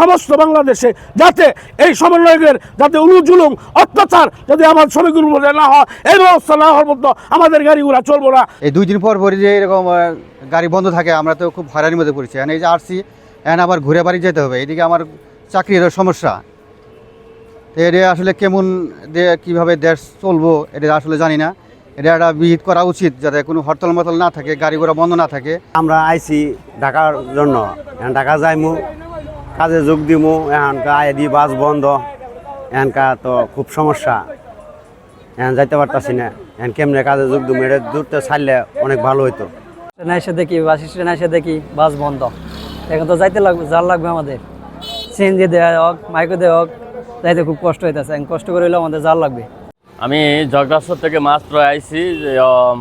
সমস্ত বাংলাদেশে যাতে এই সমন্বয়কের যাতে উলুজুলুম অত্যাচার যদি আমার শ্রমিকের উপরে না হয় এই ব্যবস্থা না হওয়ার মতো আমাদের গাড়িগুলা চলবো না। এই দুই দিন পর পরই যে এরকম গাড়ি বন্ধ থাকে আমরা তো খুব হয়রানির মধ্যে পড়েছি। এই যে আসছি এখন আবার ঘুরে বাড়ি যেতে হবে। এদিকে আমার চাকরির সমস্যা। এটা আসলে কেমন কীভাবে দেশ চলবো এটা আসলে জানি না। এটা একটা বিহিত করা উচিত যাতে কোনো হরতাল মতল না থাকে গাড়ি ঘোড়া বন্ধ না থাকে। আমরা আইছি ঢাকার জন্য। ঢাকা যাইমু কাজে যোগ দিমু এখানকার আয় দি বাস বন্ধ এখানকার তো খুব সমস্যা। এখন যাইতে পারতাছি না এখন কেমনে কাজে যোগ দিমু এটা দূরতে ছাড়লে অনেক ভালো হইতো। ট্রেনে এসে দেখি বাস স্ট্যান্ডে এসে দেখি বাস বন্ধ। এখন তো যাইতে লাগবে জাল লাগবে আমাদের। সিএনজি দেওয়া হোক মাইকো দেওয়া হোক যাইতে খুব কষ্ট হইতেছে এখন কষ্ট করে হলেও আমাদের জাল লাগবে। আমি জগদাসর থেকে মাত্র আইছি যে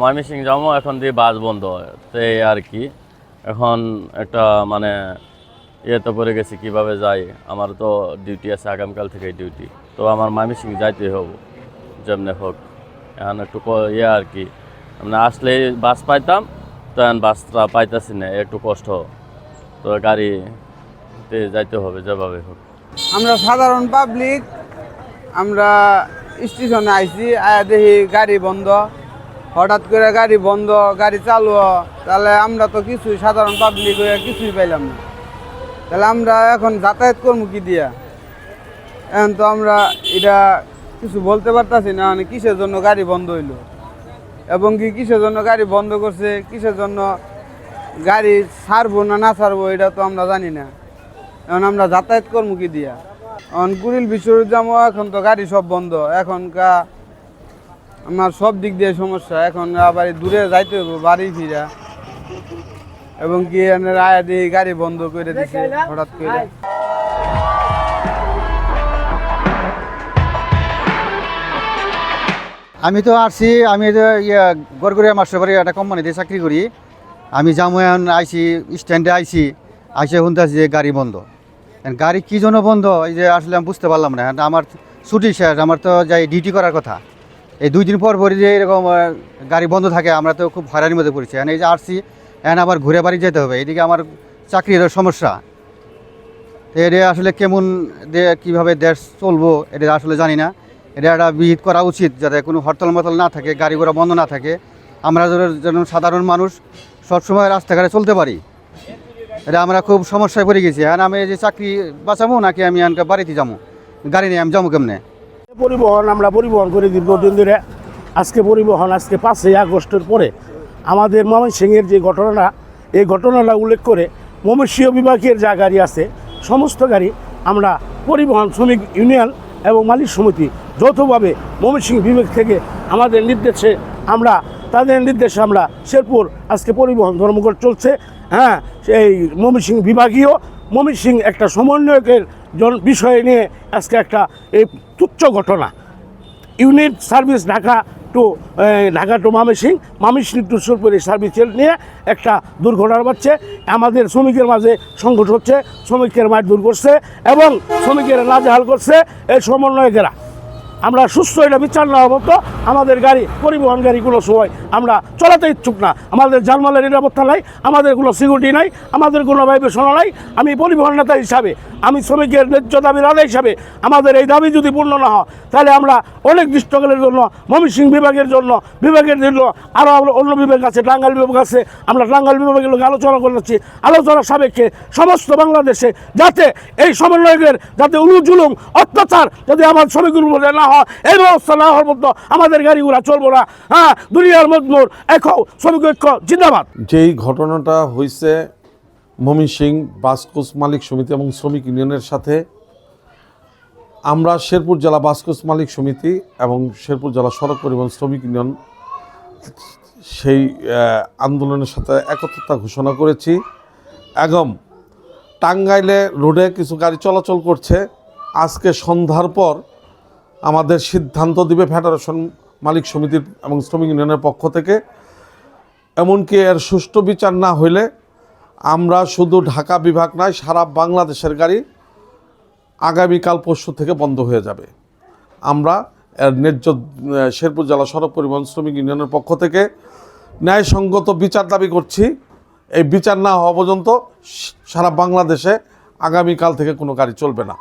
ময়মনসিং যাব এখন দিয়ে বাস বন্ধ তো এই আর কি। এখন একটা মানে ইয়েতে পড়ে গেছি, কীভাবে যাই? আমার তো ডিউটি আছে, আগামীকাল থেকে ডিউটি তো আমার ময়মনসিং যাইতে হব, যেমনি হোক। এখন একটু ইয়ে আর কি। মানে আসলে বাস পাইতাম, তো এখন বাসটা পাইতাছি না, একটু কষ্ট। তো গাড়িতে যাইতে হবে, যেভাবে হোক। আমরা সাধারণ পাবলিক আমরা স্টেশনে আইছি, আয়া দেখি গাড়ি বন্ধ। হঠাৎ করে গাড়ি বন্ধ, গাড়ি চালু, তাহলে আমরা তো কিছুই সাধারণ পাবলিক হয়ে কিছুই পাইলাম না। তাহলে আমরা এখন যাতায়াত করব কি দিয়া? এখন তো আমরা এটা কিছু বলতে পারতাছি না মানে কিসের জন্য গাড়ি বন্ধ হইল? এবং কি কিসের জন্য গাড়ি বন্ধ করছে, কিসের জন্য গাড়ি ছাড়বো না না ছাড়বো, এটা তো আমরা জানি না। এখন আমরা যাতায়াত করব কি দিয়া? এখন কুড়িল বিশ্ববিদ্যালয় এখন তো গাড়ি সব বন্ধ। এখনকা আমার সব দিক দিয়ে সমস্যা, এখন আবার দূরে যাইতে হবে বাড়ি ফিরা। এবং কি আয়া দিয়ে গাড়ি বন্ধ করে দিছে, হঠাৎ করে। আমি তো আসছি আমি তো ইয়ে গড়গড়িয়া মাস্টার বাড়ি একটা কোম্পানিতে চাকরি করি। আমি এখন আইসি স্ট্যান্ডে আইসি, আইসে শুনতে যে গাড়ি বন্ধ। গাড়ি কী জন্য বন্ধ? এই যে আসলে আমি বুঝতে পারলাম না। আমার ছুটি শেষ, আমার তো যাই ডিউটি করার কথা। এই দুই দিন পর পরই যে এরকম গাড়ি বন্ধ থাকে, আমরা তো খুব হয়রানির মধ্যে পড়েছি। এই যে আসছি এখন আবার ঘুরে বাড়ি যেতে হবে। এদিকে আমার চাকরির সমস্যা। তো এটা আসলে কেমন কীভাবে দেশ চলবো এটা আসলে জানি না। এটা একটা বিহিত করা উচিত যাতে কোনো হরতাল মতল না থাকে, গাড়ি ঘোড়া বন্ধ না থাকে। আমরা যেন- সাধারণ মানুষ সবসময় রাস্তাঘাটে চলতে পারি। এটা আমরা খুব সমস্যায় পড়ে গেছি। আর আমি যে চাকরি বাঁচাবো নাকি আমি এখানকার বাড়িতে যাব? গাড়ি নিয়ে আমি যাব কেমনে? পরিবহন আমরা পরিবহন করি দীর্ঘদিন ধরে। আজকে পরিবহন আজকে পাঁচই আগস্টের পরে। আমাদের ময়মনসিংহের যে ঘটনাটা, এই ঘটনাটা উল্লেখ করে ময়মনসিংহ বিভাগের যা গাড়ি আছে, সমস্ত গাড়ি আমরা পরিবহন শ্রমিক ইউনিয়ন এবং মালিক সমিতি যৌথভাবে ময়মনসিংহ বিভাগ থেকে আমাদের নির্দেশে আমরা, তাদের নির্দেশে আমরা শেরপুর আজকে পরিবহন ধর্মঘট চলছে। হ্যাঁ এই ময়মনসিংহ বিভাগীয় ময়মনসিংহ একটা সমন্বয়কের বিষয় নিয়ে আজকে একটা এই তুচ্ছ ঘটনা। Unit service Dhaka to Dhaka to Mamising Mamising to Surpuri service নিয়ে একটা দুর্ঘটনা হচ্ছে আমাদের শ্রমিকের মাঝে সংঘর্ষ হচ্ছে, শ্রমিকের মাঠ দূর করছে এবং শ্রমিকেরা নাজেহাল করছে এই সমন্বয়কেরা। আমরা সুস্থ এটা বিচার না হব তো আমাদের গাড়ি, পরিবহন গাড়িগুলো সময় আমরা চলাতে ইচ্ছুক না। আমাদের জানমালের নিরাপত্তা নাই, আমাদের কোনো সিকিউরিটি নাই, আমাদের কোনো ভাইবেশনা নাই। আমি পরিবহন নেতা হিসাবে আমি শ্রমিকের ন্যায্য দাবির আদায় হিসাবে আমাদের এই দাবি যদি পূর্ণ না হয়, তাহলে আমরা অনেক দৃষ্টকালের জন্য ময়মনসিং বিভাগের জন্য বিভাগের জন্য আরও আমরা অন্য বিভাগ আছে, টাঙ্গাইল বিভাগ আছে, আমরা টাঙ্গাইল বিভাগের লোক আলোচনা করেছি আলোচনার সাপেক্ষে সমস্ত বাংলাদেশে যাতে এই সমন্বয়কের, যাতে উলুজুলুম অত্যাচার যদি আমার শ্রমিকের উপরে না হয়, এই ব্যবস্থা না হওয়ার মতো আমাদের গাড়িগুলা চলবো না। হ্যাঁ দুনিয়ার মজমুর এক শ্রমিক ঐক্য, জিন্দাবাদ। যেই ঘটনাটা হয়েছে মমি সিং বাস কোচ মালিক সমিতি এবং শ্রমিক ইউনিয়নের সাথে আমরা শেরপুর জেলা বাস কোচ মালিক সমিতি এবং শেরপুর জেলা সড়ক পরিবহন শ্রমিক ইউনিয়ন সেই আন্দোলনের সাথে একত্রতা ঘোষণা করেছি। এবং টাঙ্গাইলে রোডে কিছু গাড়ি চলাচল করছে। আজকে সন্ধ্যার পর আমাদের সিদ্ধান্ত দিবে ফেডারেশন মালিক সমিতির এবং শ্রমিক ইউনিয়নের পক্ষ থেকে। এমনকি এর সুষ্ঠু বিচার না হইলে আমরা শুধু ঢাকা বিভাগ নয়, সারা বাংলাদেশের গাড়ি আগামীকাল পরশু থেকে বন্ধ হয়ে যাবে। আমরা ন্যায্য শেরপুর জেলা সড়ক পরিবহন শ্রমিক ইউনিয়নের পক্ষ থেকে ন্যায়সঙ্গত বিচার দাবি করছি। এই বিচার না হওয়া পর্যন্ত সারা বাংলাদেশে আগামীকাল থেকে কোনো গাড়ি চলবে না।